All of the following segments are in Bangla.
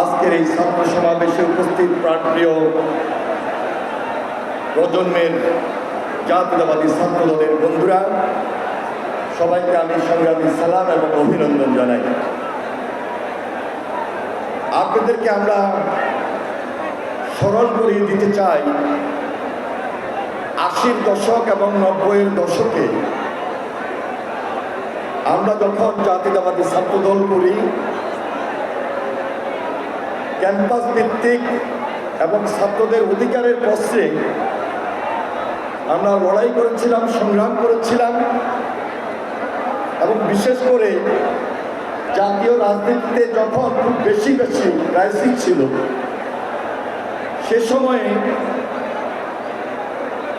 আজকের এই ছাত্র সমাবেশে উপস্থিত প্রাণপ্রিয় প্রজন্মের জাতীয়তাবাদী ছাত্র দলের বন্ধুরা, সবাইকে আমি সংগ্রামী সালাম এবং অভিনন্দন জানাই। আপনাদেরকে আমরা স্মরণ করিয়ে দিতে চাই, আশির দশক এবং নব্বইয়ের দশকে আমরা যখন জাতীয়তাবাদী ছাত্র দল করি ক্যাম্পাস ভিত্তিক এবং ছাত্রদের অধিকারের প্রশ্নে আমরা লড়াই করেছিলাম, সংগ্রাম করেছিলাম এবং বিশেষ করে জাতীয় রাজনীতিতে যখন খুব বেশি বেশি ক্রাইসিস ছিল, সে সময়ে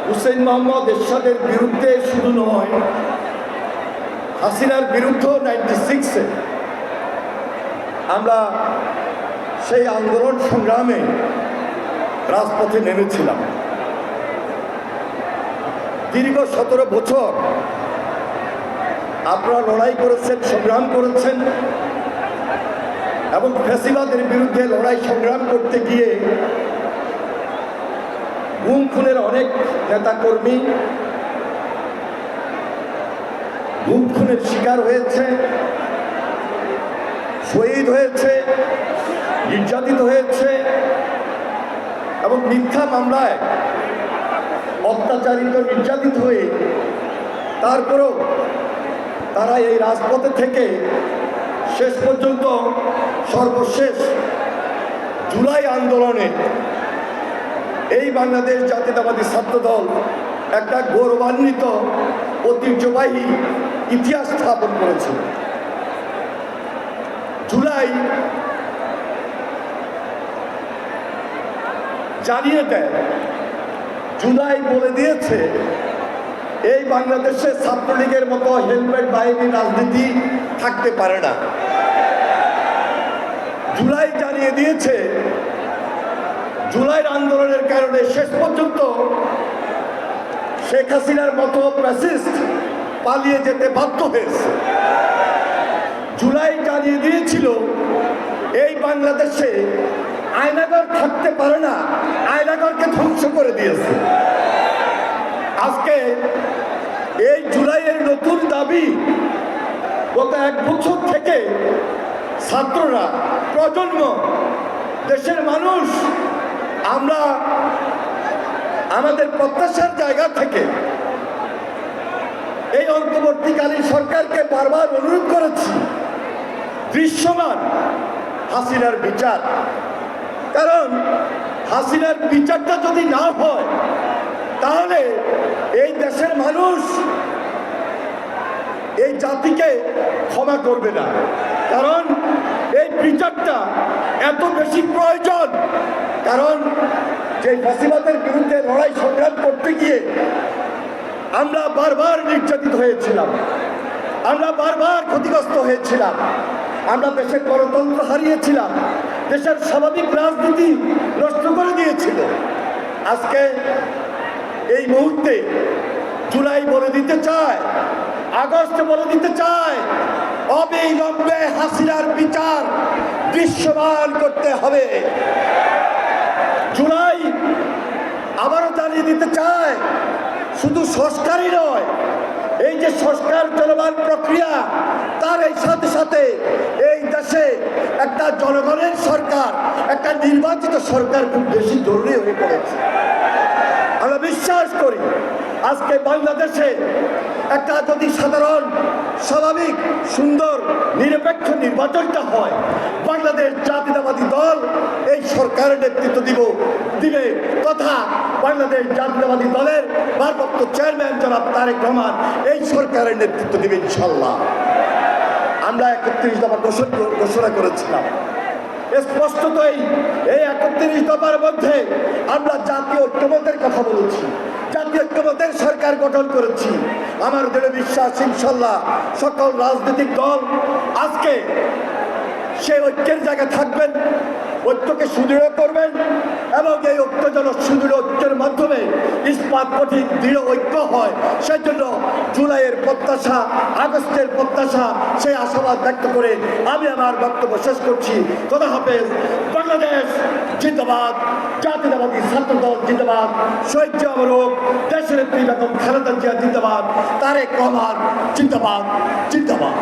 হুসেন মোহাম্মদ এরশাদের বিরুদ্ধে শুধু নয়, হাসিনার বিরুদ্ধে নাইনটি সিক্সে আমরা সেই আন্দোলন সংগ্রামে রাজপথে নেমেছিলাম। দীর্ঘ সতেরো বছর আপনারা লড়াই করেছেন, সংগ্রাম করেছেন এবং ফ্যাসিবাদের বিরুদ্ধে লড়াই সংগ্রাম করতে গিয়ে গুম খুনের অনেক নেতাকর্মী গুম খুনের শিকার হয়েছে। শহীদ হয়েছে, নির্যাতিত হয়েছে এবং মিথ্যা মামলায় অত্যাচারিত, নির্যাতিত হয়ে তারপরেও তারা এই রাজপথে থেকে শেষ পর্যন্ত সর্বশেষ জুলাই আন্দোলনে এই বাংলাদেশ জাতীয়তাবাদী ছাত্রদল একটা গৌরবান্বিত, ঐতিহ্যবাহী ইতিহাস স্থাপন করেছিল জুলাই জানিয়ে দেয়, জুলাই বলে দিয়েছে, এই বাংলাদেশে ছাত্রলীগের মতো হেলমেট বাহিনী রাজনীতি থাকতে পারে না। জুলাই জানিয়ে দিয়েছে, জুলাইয়ের আন্দোলনের কারণে শেষ পর্যন্ত শেখ হাসিনার মতো প্যাসিস্ট পালিয়ে যেতে বাধ্য হয়েছে। জুলাই জানিয়ে দিয়েছিল, এই বাংলাদেশে আয়নাগর থাকতে পারে না, আয়নাগরকে ধ্বংস করে দিয়েছে। আজকে এই জুলাইয়ের নতুন দাবি গত এক বছর থেকে ছাত্ররা, প্রজন্ম, দেশের মানুষ, আমরা আমাদের প্রত্যাশার জায়গা থেকে এই অন্তর্বর্তীকালীন সরকারকে বারবার অনুরোধ করেছি। দৃশ্যমান হাসিনার বিচার। কারণ হাসিনার বিচারটা যদি না হয়, তাহলে এই দেশের মানুষ এই জাতিকে ক্ষমা করবে না। কারণ এই বিচারটা এত বেশি প্রয়োজন। কারণ যে ফাঁসিবাদের বিরুদ্ধে লড়াই সংগ্রাম করতে গিয়ে আমরা বারবার নির্যাতিত হয়েছিলাম। আমরা বারবার ক্ষতিগ্রস্ত হয়েছিলাম। আমরা দেশের গণতন্ত্র হারিয়েছিলাম, দেশের স্বাভাবিক রাজনীতি নষ্ট করে দিয়েছিল। আজকে এই মুহূর্তে জুলাই বলে দিতে চায়, আগস্ট বলে দিতে চায়, অবিলম্বে হাসিনার বিচার দৃশ্যমান করতে হবে। জুলাই আবারও জানিয়ে দিতে চায়, শুধু সংস্কারই নয়, এই যে সংস্কার চলমান প্রক্রিয়া, তার এই সাথে সাথে একটা জনগণের সরকার। একটা নির্বাচিত সরকার খুব বেশি জরুরি হয়ে পড়েছে। আমরা বিশ্বাস করি, আজকে বাংলাদেশে একটা যদি সাধারণ, স্বাভাবিক, সুন্দর, নিরপেক্ষ নির্বাচনটা হয়, বাংলাদেশ জাতীয়তাবাদী দল এই সরকারের নেতৃত্ব দিব, দিবে তথা বাংলাদেশ জাতীয়তাবাদী দলের ভারপ্রাপ্ত চেয়ারম্যান জনাব তারেক রহমান এই সরকারের নেতৃত্ব দিবে ইনশাল্লাহ। আমরা একত্রিশ দফা ঘোষণা করেছিলাম। স্পষ্টতই এই একত্রিশ দফার মধ্যে আমরা জাতীয় ঐক্যমতের কথা বলেছি। জাতীয় ঐক্যমতের সরকার গঠন করেছি। আমার দৃঢ় বিশ্বাস, ইনশাল্লাহ সকল রাজনৈতিক দল আজকে সেই ঐক্যের জায়গায় থাকবেন, ঐক্যকে সুদৃঢ় করবেন এবং এই ঐক্য যেন সুদৃঢ় ঐক্যের মাধ্যমে ঐক্যবাদ কঠিন দৃঢ় ঐক্য হয়, সেই জন্য জুলাইয়ের প্রত্যাশা, আগস্টের প্রত্যাশা, সেই আশাবাদ ব্যক্ত করে আমি আমার বক্তব্য শেষ করছি। কথা হাফেজ, বাংলাদেশ জিন্দাবাদ, জাতীয়তাবাদী ছাত্রদল জিন্দাবাদ, শহীদ জামরক দেশের বেগম খালেদা জিয়া জিন্দাবাদ, তারেক রহমান জিন্দাবাদ জিন্দাবাদ।